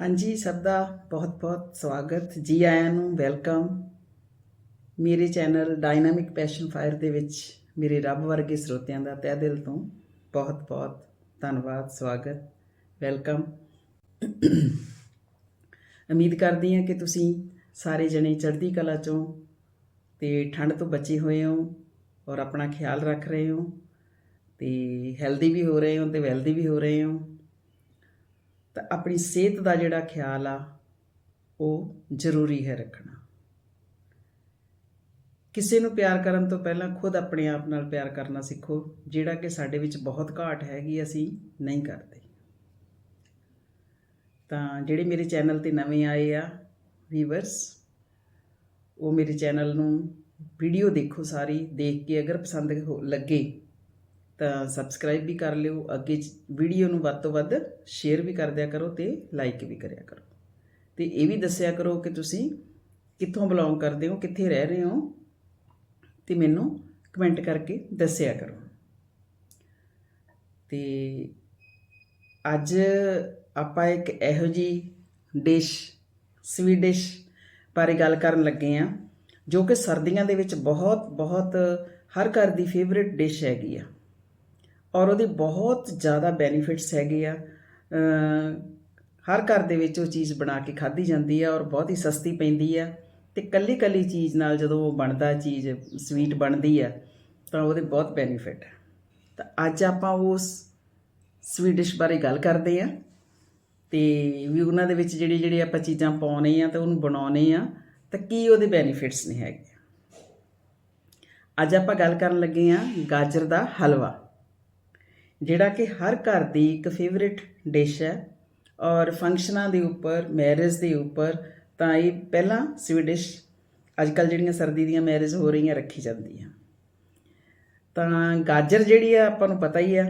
ਹਾਂਜੀ, ਸਭ ਦਾ ਬਹੁਤ-ਬਹੁਤ ਸਵਾਗਤ। ਜੀ ਆਇਆਂ ਨੂੰ ਵੈਲਕਮ। ਮੇਰੇ ਚੈਨਲ ਡਾਇਨਾਮਿਕ ਪੈਸ਼ਨ ਫਾਇਰ ਦੇ ਵਿੱਚ ਮੇਰੇ ਰੱਬ ਵਰਗੇ ਸਰੋਤਿਆਂ ਦਾ ਤਹਿ ਦਿਲ ਤੋਂ ਬਹੁਤ-ਬਹੁਤ ਧੰਨਵਾਦ, ਸਵਾਗਤ, ਵੈਲਕਮ। ਉਮੀਦ ਕਰਦੀ ਹਾਂ ਕਿ ਤੁਸੀਂ ਸਾਰੇ ਜਣੇ ਚੜ੍ਹਦੀ ਕਲਾ ਚੋਂ ਤੇ ਠੰਡ ਤੋਂ ਬਚੇ ਹੋਏ ਹੋ ਔਰ ਆਪਣਾ ਖਿਆਲ ਰੱਖ ਰਹੇ ਹੋ ਤੇ ਹੈਲਦੀ ਵੀ ਹੋ ਰਹੇ ਹੋ ਤੇ ਵੈਲਦੀ ਵੀ ਹੋ ਰਹੇ ਹੋ। ਤਾਂ ਆਪਣੀ ਸਿਹਤ ਦਾ ਜਿਹੜਾ ਖਿਆਲ ਆ, ਉਹ ਜ਼ਰੂਰੀ ਹੈ ਰੱਖਣਾ। ਕਿਸੇ ਨੂੰ ਪਿਆਰ ਕਰਨ ਤੋਂ ਪਹਿਲਾਂ ਖੁਦ ਆਪਣੇ ਆਪ ਨਾਲ ਪਿਆਰ ਕਰਨਾ ਸਿੱਖੋ, ਜਿਹੜਾ ਕਿ ਸਾਡੇ ਵਿੱਚ ਬਹੁਤ ਘਾਟ ਹੈਗੀ ਅਸੀਂ ਨਹੀਂ ਕਰਦੇ। ਤਾਂ ਜਿਹੜੇ ਮੇਰੇ ਚੈਨਲ ਤੇ ਨਵੇਂ ਆਏ ਆ ਵੀਵਰਸ ਉਹ ਮੇਰੇ ਚੈਨਲ ਨੂੰ ਵੀਡੀਓ ਦੇਖੋ ਸਾਰੀ, ਦੇਖ ਕੇ ਅਗਰ ਪਸੰਦ ਹੋ- ਲੱਗੇ ਤਾਂ ਸਬਸਕ੍ਰਾਈਬ ਵੀ ਕਰ ਲਿਓ, ਅੱਗੇ ਵੀਡੀਓ ਨੂੰ ਵੱਧ ਤੋਂ ਵੱਧ ਸ਼ੇਅਰ ਵੀ ਕਰ ਦਿਆ ਕਰੋ ਤੇ ਲਾਈਕ ਵੀ ਕਰਿਆ ਕਰੋ। ਤੇ ਇਹ ਵੀ ਦੱਸਿਆ ਕਰੋ ਕਿ ਤੁਸੀਂ ਕਿੱਥੋਂ ਬਿਲੋਂਗ ਕਰਦੇ ਹੋ, ਕਿੱਥੇ ਰਹਿ ਰਹੇ ਹੋ ਤੇ ਮੈਨੂੰ ਕਮੈਂਟ ਕਰਕੇ ਦੱਸਿਆ ਕਰੋ। ਤੇ ਅੱਜ ਆਪਾਂ ਇੱਕ ਇਹੋ ਜੀ ਡਿਸ਼ ਸਵੀਡਿਸ਼ ਬਾਰੇ ਗੱਲ ਕਰਨ ਲੱਗੇ ਆ ਜੋ ਕਿ ਸਰਦੀਆਂ ਦੇ ਵਿੱਚ ਬਹੁਤ ਬਹੁਤ ਹਰ ਘਰ ਦੀ ਫੇਵਰਿਟ ਡਿਸ਼ ਹੈਗੀ ਆ। ਔਰ ਉਹਦੇ ਬਹੁਤ ਜ਼ਿਆਦਾ ਬੈਨੀਫਿਟਸ ਹੈਗੇ ਆ। ਹਰ ਘਰ ਦੇ ਵਿੱਚ ਉਹ ਚੀਜ਼ ਬਣਾ ਕੇ ਖਾਧੀ ਜਾਂਦੀ ਆ ਔਰ ਬਹੁਤ ਹੀ ਸਸਤੀ ਪੈਂਦੀ ਆ। ਤੇ ਕੱਲੀ ਕੱਲੀ ਚੀਜ਼ ਨਾਲ ਜਦੋਂ ਉਹ ਬਣਦਾ, ਚੀਜ਼ ਸਵੀਟ ਬਣਦੀ ਆ, ਤਾਂ ਉਹਦੇ ਬਹੁਤ ਬੈਨੀਫਿਟ ਹੈ ਤਾਂ ਅੱਜ ਆਪਾਂ ਉਸ ਸਵੀਡਿਸ਼ ਬਾਰੇ ਗੱਲ ਕਰਦੇ ਆ। ਤੇ ਵੀ ਉਹਨਾਂ ਦੇ ਵਿੱਚ ਜਿਹੜੀ ਜਿਹੜੀ ਆਪਾਂ ਚੀਜ਼ਾਂ ਪਾਉਣੇ ਆ ਤੇ ਉਹਨੂੰ ਬਣਾਉਣੇ ਆ, ਤਾਂ ਕੀ ਉਹਦੇ ਬੈਨੀਫਿਟਸ ਨੇ ਹੈਗੇ ਅੱਜ ਆਪਾਂ ਗੱਲ ਕਰਨ ਲੱਗੇ ਆ ਗਾਜਰ ਦਾ ਹਲਵਾ। ਜਿਹੜਾ ਕਿ ਹਰ ਘਰ ਦੀ ਇੱਕ ਫੇਵਰਿਟ ਡਿਸ਼ ਹੈ ਔਰ ਫੰਕਸ਼ਨਾਂ ਦੇ ਉੱਪਰ ਮੈਰਿਜ ਦੇ ਉੱਪਰ ਤਾਂ ਇਹ ਪਹਿਲਾਂ ਸਵੀਡਿਸ਼ ਅੱਜ ਕੱਲ ਜਿਹੜੀਆਂ ਸਰਦੀ ਦੀਆਂ ਮੈਰਿਜ ਹੋ ਰਹੀਆਂ ਰੱਖੀ ਜਾਂਦੀ ਆ। ਤਾਂ ਗਾਜਰ ਜਿਹੜੀ ਆ ਆਪਾਂ ਨੂੰ ਪਤਾ ਹੀ ਆ,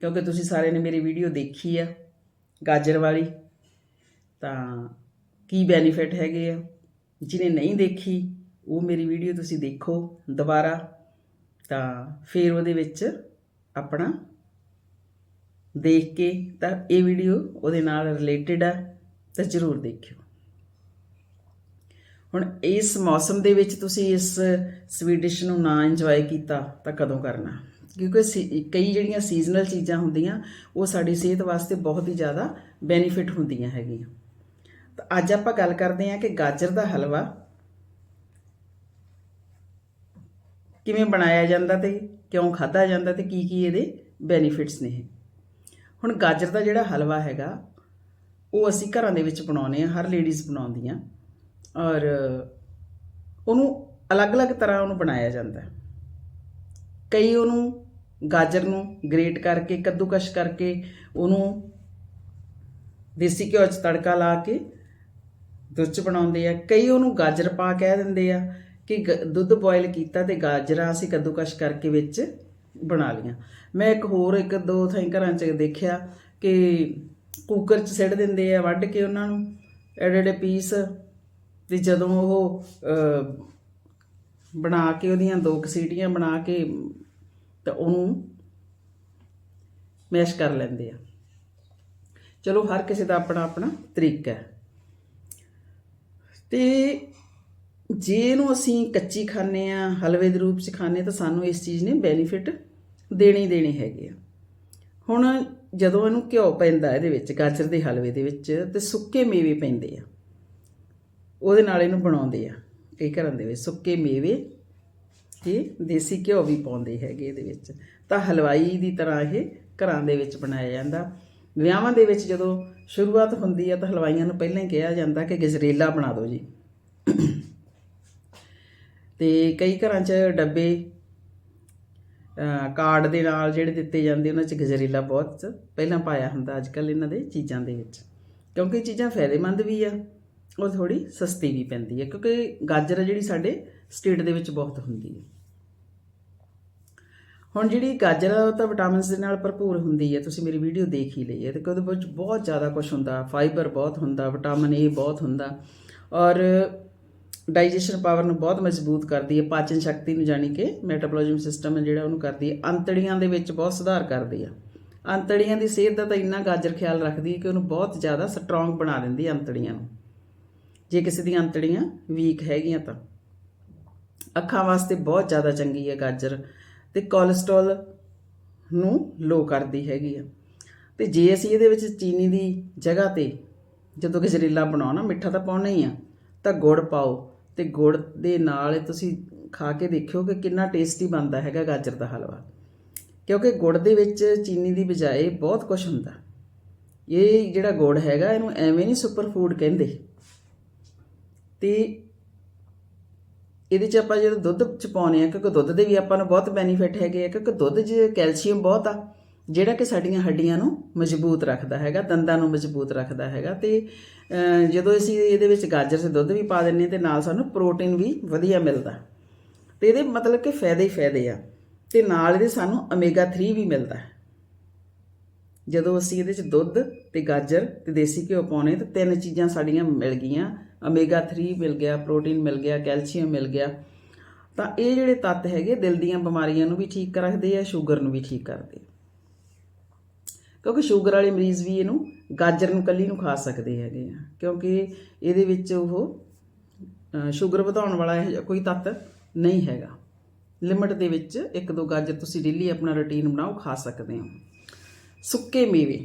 ਕਿਉਂਕਿ ਤੁਸੀਂ ਸਾਰਿਆਂ ਨੇ ਮੇਰੀ ਵੀਡੀਓ ਦੇਖੀ ਆ ਗਾਜਰ ਵਾਲੀ, ਤਾਂ ਕੀ ਬੈਨੀਫਿਟ ਹੈਗੇ ਆ? ਜਿਹਨੇ ਨਹੀਂ ਦੇਖੀ, ਉਹ ਮੇਰੀ ਵੀਡੀਓ ਤੁਸੀਂ ਦੇਖੋ ਦੁਬਾਰਾ। ਤਾਂ ਫਿਰ ਉਹਦੇ ਵਿੱਚ ਆਪਣਾ ਦੇਖ ਕੇ ਤਾਂ ਇਹ ਵੀਡੀਓ ਉਹਦੇ ਨਾਲ ਰਿਲੇਟਡ ਆ, ਤਾਂ ਜ਼ਰੂਰ ਦੇਖਿਓ। ਹੁਣ ਇਸ ਮੌਸਮ ਦੇ ਵਿੱਚ ਤੁਸੀਂ ਇਸ ਸਵੀਡਿਸ਼ ਨੂੰ ਨਾ ਇੰਜੋਏ ਕੀਤਾ ਤਾਂ ਕਦੋਂ ਕਰਨਾ? ਕਿਉਂਕਿ ਸੀ- ਕਈ ਜਿਹੜੀਆਂ ਸੀਜ਼ਨਲ ਚੀਜ਼ਾਂ ਹੁੰਦੀਆਂ, ਉਹ ਸਾਡੀ ਸਿਹਤ ਵਾਸਤੇ ਬਹੁਤ ਹੀ ਜ਼ਿਆਦਾ ਬੈਨੀਫਿਟ ਹੁੰਦੀਆਂ ਹੈਗੀਆਂ। ਤਾਂ ਅੱਜ ਆਪਾਂ ਗੱਲ ਕਰਦੇ ਹਾਂ ਕਿ ਗਾਜਰ ਦਾ ਹਲਵਾ ਕਿਵੇਂ ਬਣਾਇਆ ਜਾਂਦਾ ਤੇ ਕਿਉਂ ਖਾਧਾ ਜਾਂਦਾ ਤੇ ਕੀ ਕੀ ਇਹਦੇ ਬੈਨੀਫਿਟਸ ਨੇ ਹੁਣ ਗਾਜਰ ਦਾ ਜਿਹੜਾ ਹਲਵਾ ਹੈਗਾ, ਉਹ ਅਸੀਂ ਘਰਾਂ ਦੇ ਵਿੱਚ ਬਣਾਉਂਦੇ ਆ ਹਰ ਲੇਡੀਜ਼ ਬਣਾਉਂਦੀਆਂ। ਔਰ ਉਹਨੂੰ ਅਲੱਗ-ਅਲੱਗ ਤਰ੍ਹਾਂ ਉਹਨੂੰ ਬਣਾਇਆ ਜਾਂਦਾ ਕਈ ਉਹਨੂੰ ਗਾਜਰ ਨੂੰ ਗ੍ਰੇਟ ਕਰਕੇ, ਕੱਦੂਕਸ਼ ਕਰਕੇ, ਉਹਨੂੰ ਦੇਸੀ ਘਿਓ 'ਚ ਤੜਕਾ ਲਾ ਕੇ, ਦੁੱਧ 'ਚ ਬਣਾਉਂਦੇ ਆ। ਕਈ ਉਹਨੂੰ ਗਾਜਰ ਪਾ ਕਹਿ ਦਿੰਦੇ ਆ। ਕਿ ਗ- ਦੁੱਧ ਬੋਇਲ ਕੀਤਾ ਤੇ ਗਾਜਰਾਂ ਅਸੀਂ ਕੱਦੂਕਸ਼ ਕਰਕੇ ਵਿੱਚ ਬਣਾ ਲਈਆਂ। ਮੈਂ ਇੱਕ ਹੋਰ, ਇੱਕ ਦੋ ਥਾਂ ਘਰਾਂ 'ਚ ਦੇਖਿਆ ਕਿ ਕੁੱਕਰ 'ਚ ਸਿੱਟ ਦਿੰਦੇ ਆ, ਵੱਢ ਕੇ ਉਹਨਾਂ ਨੂੰ ਐਡੇ ਐਡੇ ਪੀਸ ਤੇ ਜਦੋਂ ਉਹ ਬਣਾ ਕੇ ਉਹਦੀਆਂ ਦੋ ਕੁ ਬਣਾ ਕੇ ਤਾਂ ਉਹਨੂੰ ਮੈਸ਼ ਕਰ ਲੈਂਦੇ ਆ। ਚਲੋ ਹਰ ਕਿਸੇ ਦਾ ਆਪਣਾ ਆਪਣਾ ਤਰੀਕਾ ਹੈ। ਤੇ ਜੇ ਇਹਨੂੰ ਅਸੀਂ ਕੱਚੀ ਖਾਂਦੇ ਆ ਹਲਵੇ ਦੇ ਰੂਪ ਚ ਖਾਂਦੇ ਤਾਂ ਸਾਨੂੰ ਇਸ ਚੀਜ਼ ਨੇ ਬੈਨੀਫਿਟ ਦੇਣੇ ਦੇਣੇ ਹੈਗੇ ਆ। ਹੁਣ ਜਦੋਂ ਇਹਨੂੰ ਘਿਓ ਪੈਂਦਾ ਇਹਦੇ ਵਿੱਚ, ਗਾਜਰ ਦੇ ਹਲਵੇ ਦੇ ਵਿੱਚ, ਤੇ ਸੁੱਕੇ ਮੇਵੇ ਪੈਂਦੇ ਆ। ਉਹਦੇ ਨਾਲ ਇਹਨੂੰ ਬਣਾਉਂਦੇ ਆ ਕਈ ਘਰਾਂ ਦੇ ਵਿੱਚ ਸੁੱਕੇ ਮੇਵੇ ਤੇ ਦੇਸੀ ਘਿਓ ਵੀ ਪਾਉਂਦੇ ਹੈਗੇ ਇਹਦੇ ਵਿੱਚ। ਤਾਂ ਹਲਵਾਈ ਦੀ ਤਰ੍ਹਾਂ ਇਹ ਘਰਾਂ ਦੇ ਵਿੱਚ ਬਣਾਇਆ ਜਾਂਦਾ। ਵਿਆਹਾਂ ਦੇ ਵਿੱਚ ਜਦੋਂ ਸ਼ੁਰੂਆਤ ਹੁੰਦੀ ਆ, ਤਾਂ ਹਲਵਾਈਆਂ ਨੂੰ ਪਹਿਲਾਂ ਹੀ ਕਿਹਾ ਜਾਂਦਾ ਕਿ ਗਜਰੇਲਾ ਬਣਾ ਦਿਓ ਜੀ। ਤੇ ਕਈ ਘਰਾਂ 'ਚ ਡੱਬੇ ਕਾਰਡ ਦੇ ਨਾਲ ਜਿਹੜੇ ਦਿੱਤੇ ਜਾਂਦੇ ਉਹਨਾਂ 'ਚ ਗਜਰੇਲਾ ਬਹੁਤ ਪਹਿਲਾਂ ਪਾਇਆ ਹੁੰਦਾ ਅੱਜ ਕੱਲ ਇਹਨਾਂ ਦੇ ਚੀਜ਼ਾਂ ਦੇ ਵਿੱਚ। ਕਿਉਂਕਿ ਚੀਜ਼ਾਂ ਫਾਇਦੇਮੰਦ ਵੀ ਆ, ਉਹ ਥੋੜੀ ਸਸਤੀ ਵੀ ਪੈਂਦੀ ਹੈ ਕਿਉਂਕਿ ਗਾਜਰ ਜਿਹੜੀ ਸਾਡੇ ਸਟੇਟ ਦੇ ਵਿੱਚ ਬਹੁਤ ਹੁੰਦੀ ਹੈ ਹੁਣ ਜਿਹੜੀ ਗਾਜਰ ਤਾਂ ਵਿਟਾਮਿਨਸ ਦੇ ਨਾਲ ਭਰਪੂਰ ਹੁੰਦੀ ਹੈ ਤੁਸੀਂ ਮੇਰੀ ਵੀਡੀਓ ਦੇਖ ਹੀ ਲਈ ਹੈ ਤੇ ਉਹਦੇ ਵਿੱਚ ਬਹੁਤ ਜ਼ਿਆਦਾ ਕੁਝ ਹੁੰਦਾ, ਫਾਈਬਰ ਬਹੁਤ ਹੁੰਦਾ, ਵਿਟਾਮਿਨ ਏ ਬਹੁਤ ਹੁੰਦਾ, ਔਰ ਡਾਈਜੈਸ਼ਨ ਪਾਵਰ ਨੂੰ ਬਹੁਤ ਮਜ਼ਬੂਤ ਕਰਦੀ ਹੈ, ਪਾਚਨ ਸ਼ਕਤੀ ਨੂੰ ਜਾਣੀ ਕਿ ਮੈਟਾਬੋਲਿਜ਼ਮ ਸਿਸਟਮ ਹੈ ਜਿਹੜਾ ਉਹਨੂੰ ਕਰਦੀ ਹੈ, ਅੰਤੜੀਆਂ ਦੇ ਵਿੱਚ ਬਹੁਤ ਸੁਧਾਰ ਕਰਦੀ ਹੈ। ਅੰਤੜੀਆਂ ਦੀ ਸਿਹਤ ਦਾ ਤਾਂ ਇੰਨਾ ਗਾਜਰ ਖਿਆਲ ਰੱਖਦੀ ਹੈ ਕਿ ਉਹਨੂੰ ਬਹੁਤ ਜ਼ਿਆਦਾ ਸਟਰੋਂਗ ਬਣਾ ਦਿੰਦੀ ਹੈ ਅੰਤੜੀਆਂ ਨੂੰ। ਜੇ ਕਿਸੇ ਦੀਆਂ ਅੰਤੜੀਆਂ ਵੀਕ ਹੈਗੀਆਂ ਤਾਂ। ਅੱਖਾਂ ਵਾਸਤੇ ਬਹੁਤ ਜ਼ਿਆਦਾ ਚੰਗੀ ਹੈ ਗਾਜਰ ਤੇ ਕੋਲੇਸਟ੍ਰੋਲ ਨੂੰ ਲੋ ਕਰਦੀ ਹੈਗੀ ਆ ਤੇ ਜੇ ਅਸੀਂ ਇਹਦੇ ਵਿੱਚ ਚੀਨੀ ਦੀ ਜਗ੍ਹਾ ਤੇ ਜਦੋਂ ਗਜਰੇਲਾ ਬਣਾਉਣਾ ਮਿੱਠਾ ਤਾਂ ਪਾਉਣਾ ਹੀ ਆ, ਤਾਂ ਗੁੜ ਪਾਓ। ਤੇ ਗੁੜ ਦੇ ਨਾਲ ਤੁਸੀਂ ਖਾ ਕੇ ਦੇਖਿਓ ਕਿ ਕਿੰਨਾ ਟੇਸਟੀ ਬਣਦਾ ਹੈਗਾ ਗਾਜਰ ਦਾ ਹਲਵਾ। ਕਿਉਂਕਿ ਗੁੜ ਦੇ ਵਿੱਚ ਚੀਨੀ ਦੀ ਬਜਾਏ ਬਹੁਤ ਕੁਝ ਹੁੰਦਾ। ਇਹ ਜਿਹੜਾ ਗੁੜ ਹੈਗਾ, ਇਹਨੂੰ ਐਵੇਂ ਨਹੀਂ ਸੁਪਰ ਫੂਡ ਕਹਿੰਦੇ। ਤੇ ਇਹਦੇ ਚ ਆਪਾਂ ਜਦੋਂ ਦੁੱਧ ਚ ਪਾਉਨੇ ਆ ਕਿਉਂਕਿ ਦੁੱਧ ਦੇ ਵੀ ਆਪਾਂ ਨੂੰ ਬਹੁਤ ਬੈਨੀਫਿਟ ਹੈਗੇ ਆ, ਕਿਉਂਕਿ ਦੁੱਧ 'ਚ ਕੈਲਸ਼ੀਅਮ ਬਹੁਤ ਆ। ਜਿਹੜਾ ਕਿ ਸਾਡੀਆਂ ਹੱਡੀਆਂ ਨੂੰ ਮਜ਼ਬੂਤ ਰੱਖਦਾ ਹੈਗਾ, ਦੰਦਾਂ ਨੂੰ ਮਜ਼ਬੂਤ ਰੱਖਦਾ ਹੈਗਾ ਤੇ ਜਦੋਂ ਅਸੀਂ ਇਹਦੇ ਵਿੱਚ ਗਾਜਰ ਤੇ ਦੁੱਧ ਵੀ ਪਾ ਦਿੰਨੇ ਹਾਂ ਤੇ ਨਾਲ ਸਾਨੂੰ ਪ੍ਰੋਟੀਨ ਵੀ ਵਧੀਆ ਮਿਲਦਾ। ਤੇ ਇਹਦੇ ਮਤਲਬ ਕਿ ਫਾਇਦੇ ਹੀ ਫਾਇਦੇ ਆ ਤੇ ਨਾਲ ਇਹਦੇ ਸਾਨੂੰ ਓਮੇਗਾ 3 ਵੀ ਮਿਲਦਾ। ਹੈ ਜਦੋਂ ਅਸੀਂ ਇਹਦੇ ਚ ਦੁੱਧ ਤੇ ਗਾਜਰ ਤੇ ਦੇਸੀ ਘਿਓ ਪਾਉਣੇ ਤਾਂ ਤਿੰਨ ਚੀਜ਼ਾਂ ਸਾਡੀਆਂ ਮਿਲ ਗਈਆਂ। ਓਮੇਗਾ 3 ਮਿਲ ਗਿਆ ਪ੍ਰੋਟੀਨ ਮਿਲ ਗਿਆ ਕੈਲਸ਼ੀਅਮ ਮਿਲ ਗਿਆ। ਤਾਂ ਇਹ ਜਿਹੜੇ ਤੱਤ ਹੈਗੇ ਦਿਲ ਦੀਆਂ ਬਿਮਾਰੀਆਂ ਨੂੰ ਵੀ ਠੀਕ ਰੱਖਦੇ ਆ ਸ਼ੂਗਰ ਨੂੰ ਵੀ ਠੀਕ ਕਰਦੇ ਕਿਉਂਕਿ ਸ਼ੂਗਰ ਵਾਲੇ ਮਰੀਜ਼ ਵੀ ਇਹਨੂੰ ਗਾਜਰ ਨੂੰ, ਕੱਲੀ ਨੂੰ ਖਾ ਸਕਦੇ ਹੈਗੇ ਆ। ਕਿਉਂਕਿ ਇਹਦੇ ਵਿੱਚ ਉਹ ਸ਼ੂਗਰ ਵਧਾਉਣ ਵਾਲਾ ਇਹੋ ਜਿਹਾ ਕੋਈ ਤੱਤ ਨਹੀਂ ਹੈਗਾ। ਲਿਮਟ ਦੇ ਵਿੱਚ ਇੱਕ ਦੋ ਗਾਜਰ ਤੁਸੀਂ ਡੇਲੀ ਆਪਣਾ ਰੁਟੀਨ ਬਣਾਓ, ਖਾ ਸਕਦੇ ਹੋ। ਸੁੱਕੇ ਮੇਵੇ,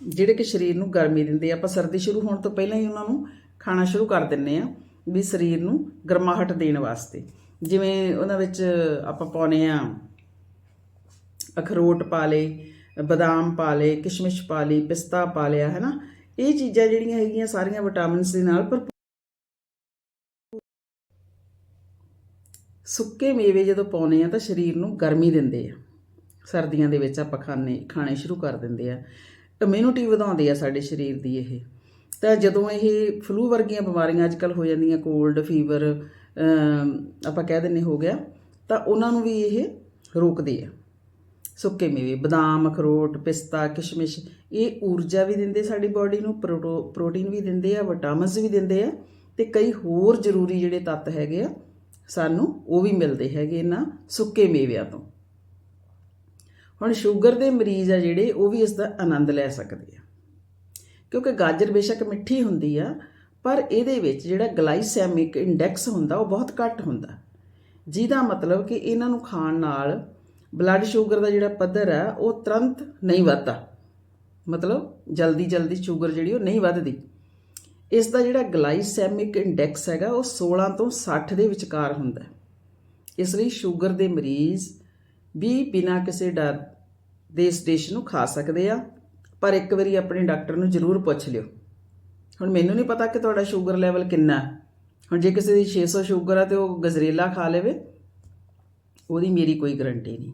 ਜਿਹੜੇ ਕਿ ਸਰੀਰ ਨੂੰ ਗਰਮੀ ਦਿੰਦੇ ਆ। ਆਪਾਂ ਸਰਦੀ ਸ਼ੁਰੂ ਹੋਣ ਤੋਂ ਪਹਿਲਾਂ ਹੀ ਉਹਨਾਂ ਨੂੰ ਖਾਣਾ ਸ਼ੁਰੂ ਕਰ ਦਿੰਨੇ ਆ ਵੀ ਸਰੀਰ ਨੂੰ ਗਰਮਾਹਟ ਦੇਣ ਵਾਸਤੇ। ਜਿਵੇਂ ਉਹਨਾਂ ਵਿੱਚ ਆਪਾਂ ਪਾਉਨੇ ਆ ਅਖਰੋਟ ਪਾ ਲਏ ਬਦਾਮ ਪਾ ਲਏ, ਕਿਸ਼ਮਿਸ਼ ਪਾ ਲਈ, ਪਿਸਤਾ ਪਾ ਲਿਆ ਹੈ ਨਾ ਇਹ ਚੀਜ਼ਾਂ ਜਿਹੜੀਆਂ ਹੈਗੀਆਂ ਸਾਰੀਆਂ ਵਿਟਾਮਿਨਸ ਦੇ ਨਾਲ ਪਰ ਸੁੱਕੇ ਮੇਵੇ ਜਦੋਂ ਪਾਉਨੇ ਆ ਤਾਂ ਸਰੀਰ ਨੂੰ ਗਰਮੀ ਦਿੰਦੇ ਆ। ਸਰਦੀਆਂ ਦੇ ਵਿੱਚ ਆਪਾਂ ਖਾਣੇ ਖਾਣੇ ਸ਼ੁਰੂ ਕਰ ਦਿੰਦੇ ਆ। ਇਮਿਊਨਿਟੀ ਵਧਾਉਂਦੇ ਆ ਸਾਡੇ ਸਰੀਰ ਦੀ ਇਹ। ਤਾਂ ਜਦੋਂ ਇਹ ਫਲੂ ਵਰਗੀਆਂ ਬਿਮਾਰੀਆਂ ਅੱਜਕੱਲ ਹੋ ਜਾਂਦੀਆਂ ਕੋਲਡ ਫੀਵਰ ਆਪਾਂ ਕਹਿ ਦਿੰਨੇ ਹੋ ਗਿਆ, ਤਾਂ ਉਹਨਾਂ ਨੂੰ ਵੀ ਇਹ ਰੋਕਦੇ ਆ। ਸੁੱਕੇ ਮੇਵੇ, ਬਦਾਮ, ਅਖਰੋਟ, ਪਿਸਤਾ, ਕਿਸ਼ਮਿਸ਼, ਇਹ ਊਰਜਾ ਵੀ ਦਿੰਦੇ ਸਾਡੀ ਬਾਡੀ ਨੂੰ, ਪ੍ਰੋਟੋ- ਪ੍ਰੋਟੀਨ ਵੀ ਦਿੰਦੇ ਆ ਵਿਟਾਮਿਨਸ ਵੀ ਦਿੰਦੇ ਆ ਤੇ ਕਈ ਹੋਰ ਜ਼ਰੂਰੀ ਜਿਹੜੇ ਤੱਤ ਹੈਗੇ ਆ, ਸਾਨੂੰ ਉਹ ਵੀ ਮਿਲਦੇ ਹੈਗੇ ਇਹਨਾਂ ਸੁੱਕੇ ਮੇਵਿਆਂ ਤੋਂ। ਹੁਣ ਸ਼ੂਗਰ ਦੇ ਮਰੀਜ਼ ਆ ਜਿਹੜੇ, ਉਹ ਵੀ ਇਸ ਦਾ ਆਨੰਦ ਲੈ ਸਕਦੇ ਆ। ਕਿਉਂਕਿ ਗਾਜਰ ਬੇਸ਼ੱਕ ਮਿੱਠੀ ਹੁੰਦੀ ਆ, ਪਰ ਇਹਦੇ ਵਿੱਚ ਜਿਹੜਾ ਗਲਾਈਸੈਮਿਕ ਇੰਡੈਕਸ ਹੁੰਦਾ, ਉਹ ਬਹੁਤ ਘੱਟ ਹੁੰਦਾ। ਜਿਹਦਾ ਮਤਲਬ ਕਿ ਇਹਨਾਂ ਨੂੰ ਖਾਣ ਨਾਲ ਬਲੱਡ ਸ਼ੂਗਰ ਦਾ ਜਿਹੜਾ ਪੱਧਰ ਹੈ, ਉਹ ਤੁਰੰਤ ਨਹੀਂ ਵੱਧਦਾ। ਮਤਲਬ ਜਲਦੀ ਜਲਦੀ ਸ਼ੂਗਰ ਜਿਹੜੀ ਉਹ ਨਹੀਂ ਵੱਧਦੀ। ਇਸ ਦਾ ਜਿਹੜਾ ਗਲਾਈਸੈਮਿਕ ਇੰਡੈਕਸ ਹੈਗਾ, ਉਹ 16 ਤੋਂ 60 ਦੇ ਵਿਚਕਾਰ ਹੁੰਦਾ ਹੈ। ਇਸ ਲਈ ਸ਼ੂਗਰ ਦੇ ਮਰੀਜ਼ ਵੀ ਬਿਨਾਂ ਕਿਸੇ ਡਰ ਦੇ ਇਸ ਡਿਸ਼ ਨੂੰ ਖਾ ਸਕਦੇ ਆ। ਪਰ ਇੱਕ ਵਾਰੀ ਆਪਣੇ ਡਾਕਟਰ ਨੂੰ ਜ਼ਰੂਰ ਪੁੱਛ ਲਿਓ। ਹੁਣ ਮੈਨੂੰ ਨਹੀਂ ਪਤਾ ਕਿ ਤੁਹਾਡਾ ਸ਼ੂਗਰ ਲੈਵਲ ਕਿੰਨਾ ਹੈ। ਹੁਣ ਜੇ ਕਿਸੇ ਦੀ 600 ਸ਼ੂਗਰ ਆ ਤੇ ਉਹ ਗਜਰੇਲਾ ਖਾ ਲਵੇ ਉਹਦੀ ਮੇਰੀ ਕੋਈ ਗਰੰਟੀ ਨਹੀਂ।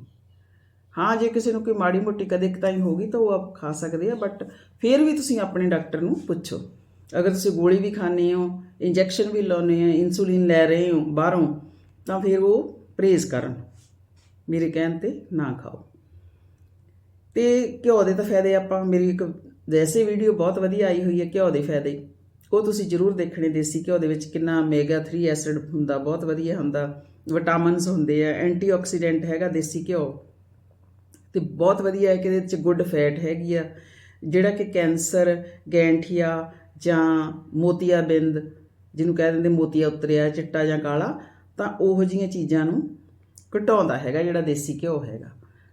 ਹਾਂ, ਜੇ ਕਿਸੇ ਨੂੰ ਕੋਈ ਮਾੜੀ ਮੋਟੀ ਕਦੇ ਕਤਾਈ ਹੋਗੀ ਤਾਂ ਉਹ ਆਪ ਖਾ ਸਕਦੇ ਆ ਬਟ ਫਿਰ ਵੀ ਤੁਸੀਂ ਆਪਣੇ ਡਾਕਟਰ ਨੂੰ ਪੁੱਛੋ। ਅਗਰ ਤੁਸੀਂ ਗੋਲੀ ਵੀ ਖਾਣੇ ਹੋ ਇੰਜੈਕਸ਼ਨ ਵੀ ਲਾਉਨੇ ਆ ਇਨਸੂਲਿਨ ਲੈ ਰਹੇ ਹੋ ਬਾਹਰੋਂ, ਤਾਂ ਫਿਰ ਉਹ ਪਰਹੇਜ਼ ਕਰਨ। ਮੇਰੇ ਕਹਿਣ ਤੇ ਨਾ ਖਾਓ। ਤੇ ਘਿਓ ਦੇ ਤਾਂ ਫਾਇਦੇ ਆਪਾਂ, ਮੇਰੀ ਇੱਕ ਵੈਸੇ ਵੀਡੀਓ ਬਹੁਤ ਵਧੀਆ ਆਈ ਹੋਈ ਹੈ ਘਿਓ ਦੇ ਫਾਇਦੇ। ਉਹ ਤੁਸੀਂ ਜ਼ਰੂਰ ਦੇਖਣੇ, ਦੇਸੀ ਘਿਓ ਦੇ ਵਿੱਚ ਕਿੰਨਾ ਓਮੇਗਾ 3 ਐਸਿਡ ਹੁੰਦਾ, ਬਹੁਤ ਵਧੀਆ ਹੁੰਦਾ। ਵਿਟਾਮਿਨਸ ਹੁੰਦੇ ਆ ਐਂਟੀਆਕਸੀਡੈਂਟ ਹੈਗਾ ਦੇਸੀ ਘਿਓ। ਤੇ ਬਹੁਤ ਵਧੀਆ ਹੈ ਕਿ ਇਹਦੇ ਵਿੱਚ ਗੁੱਡ ਫੈਟ ਹੈਗੀ ਆ, ਜਿਹੜਾ ਕਿ ਕੈਂਸਰ, ਗੈਂਠੀਆ ਜਾਂ ਮੋਤੀਆਬਿੰਦ ਜਿਹਨੂੰ ਕਹਿ ਦਿੰਦੇ ਮੋਤੀਆ ਉਤਰਿਆ, ਚਿੱਟਾ ਜਾਂ ਕਾਲਾ, ਤਾਂ ਉਹੋ ਜੀਆਂ ਚੀਜ਼ਾਂ ਨੂੰ ਘਟਾਉਂਦਾ ਹੈਗਾ, ਜਿਹੜਾ ਦੇਸੀ ਘਿਓ ਹੈਗਾ।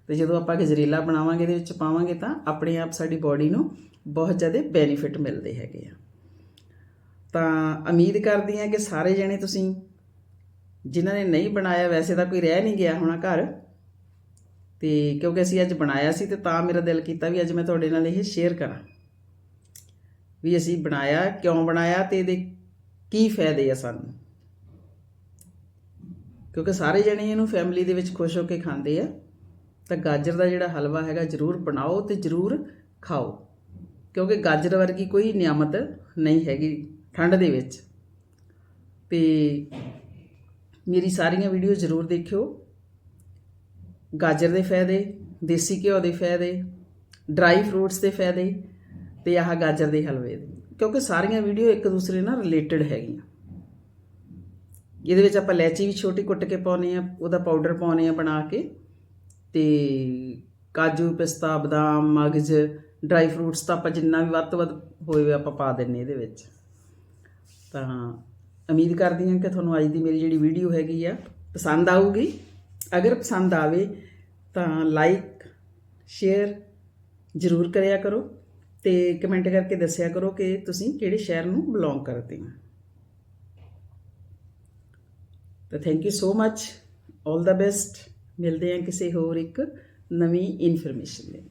ਤੇ ਜਦੋਂ ਆਪਾਂ ਗਜਰੇਲਾ ਬਣਾਵਾਂਗੇ, ਇਹਦੇ ਵਿੱਚ ਪਾਵਾਂਗੇ ਤਾਂ ਆਪਣੇ ਆਪ ਸਾਡੀ ਬਾਡੀ ਨੂੰ ਬਹੁਤ ਜ਼ਿਆਦਾ ਬੈਨੀਫਿਟ ਮਿਲਦੇ ਹੈਗੇ ਆ। ਤਾਂ ਉਮੀਦ ਕਰਦੀ ਹਾਂ ਕਿ ਸਾਰੇ ਜਣੇ ਤੁਸੀਂ ਜਿਨ੍ਹਾਂ ਨੇ ਨਹੀਂ ਬਣਾਇਆ, ਵੈਸੇ ਤਾਂ ਕੋਈ ਰਹਿ ਨਹੀਂ ਗਿਆ ਹੋਣਾ ਘਰ। ਤੇ ਕਿਉਂਕਿ ਅਸੀਂ ਅੱਜ ਬਣਾਇਆ ਸੀ ਤੇ ਤਾਂ ਮੇਰਾ ਦਿਲ ਕੀਤਾ ਵੀ ਅੱਜ ਮੈਂ ਤੁਹਾਡੇ ਨਾਲ ਇਹ ਸ਼ੇਅਰ ਕਰਾਂ। ਵੀ ਅਸੀਂ ਬਣਾਇਆ, ਕਿਉਂ ਬਣਾਇਆ ਤੇ ਇਹਦੇ ਕੀ ਫਾਇਦੇ ਆ ਸਾਨੂੰ। ਕਿਉਂਕਿ ਸਾਰੇ ਜਣੇ ਇਹਨੂੰ ਫੈਮਿਲੀ ਦੇ ਵਿੱਚ ਖੁਸ਼ ਹੋ ਕੇ ਖਾਂਦੇ ਆ। ਤਾਂ ਗਾਜਰ ਦਾ ਜਿਹੜਾ ਹਲਵਾ ਹੈਗਾ ਜਰੂਰ ਬਣਾਓ ਤੇ ਜਰੂਰ ਖਾਓ। ਕਿਉਂਕਿ ਗਾਜਰ ਵਰਗੀ ਕੋਈ ਨਿਆਮਤ ਨਹੀਂ ਹੈਗੀ ਠੰਡ ਦੇ ਵਿੱਚ। ਤੇ ਮੇਰੀ ਸਾਰੀਆਂ ਵੀਡੀਓ ਜਰੂਰ ਦੇਖਿਓ। ਗਾਜਰ ਦੇ ਫਾਇਦੇ, ਦੇਸੀ ਘਿਓ ਦੇ ਫਾਇਦੇ ਡਰਾਈ ਫਰੂਟਸ ਦੇ ਫਾਇਦੇ ਤੇ ਆਹ ਗਾਜਰ ਦੇ ਹਲਵੇ। ਦੇ ਕਿਉਂਕਿ ਸਾਰੀਆਂ ਵੀਡੀਓ ਇੱਕ ਦੂਸਰੇ ਨਾਲ ਰਿਲੇਟਡ ਹੈਗੀਆਂ। ਇਹਦੇ ਵਿੱਚ ਆਪਾਂ ਲੈਚੀ ਵੀ ਛੋਟੀ ਕੁੱਟ ਕੇ ਪਾਉਨੇ ਆ ਉਹਦਾ ਪਾਊਡਰ ਪਾਉਨੇ ਆ ਬਣਾ ਕੇ ਤੇ ਕਾਜੂ, ਪਿਸਤਾ, ਬਦਾਮ, ਮਗਜ਼ ਡਰਾਈ ਫਰੂਟਸ ਤਾਂ ਆਪਾਂ ਜਿੰਨਾ ਵੀ ਵੱਧ ਤੋਂ ਵੱਧ ਹੋਏ ਆਪਾਂ ਪਾ ਦਿੰਨੇ ਇਹਦੇ ਵਿੱਚ। ਤਾਂ ਉਮੀਦ ਕਰਦੀ ਹਾਂ ਕਿ ਤੁਹਾਨੂੰ ਅੱਜ ਦੀ ਮੇਰੀ ਜਿਹੜੀ ਵੀਡੀਓ ਹੈਗੀ ਆ, ਪਸੰਦ ਆਊਗੀ। ਅਗਰ ਪਸੰਦ ਆਵੇ ਤਾਂ ਲਾਈਕ ਸ਼ੇਅਰ ਜ਼ਰੂਰ ਕਰਿਆ ਕਰੋ ਤੇ ਕਮੈਂਟ ਕਰਕੇ ਦੱਸਿਆ ਕਰੋ ਕਿ ਤੁਸੀਂ ਕਿਹੜੇ ਸ਼ਹਿਰ ਨੂੰ ਬਿਲੋਂਗ ਕਰਦੇ ਹੋ। ਤਾਂ ਥੈਂਕ ਯੂ ਸੋ ਮੱਚ 올 ਦਾ ਬੈਸਟ ਮਿਲਦੇ ਹਾਂ ਕਿਸੇ ਹੋਰ ਇੱਕ ਨਵੀਂ ਇਨਫੋਰਮੇਸ਼ਨ ਦੇ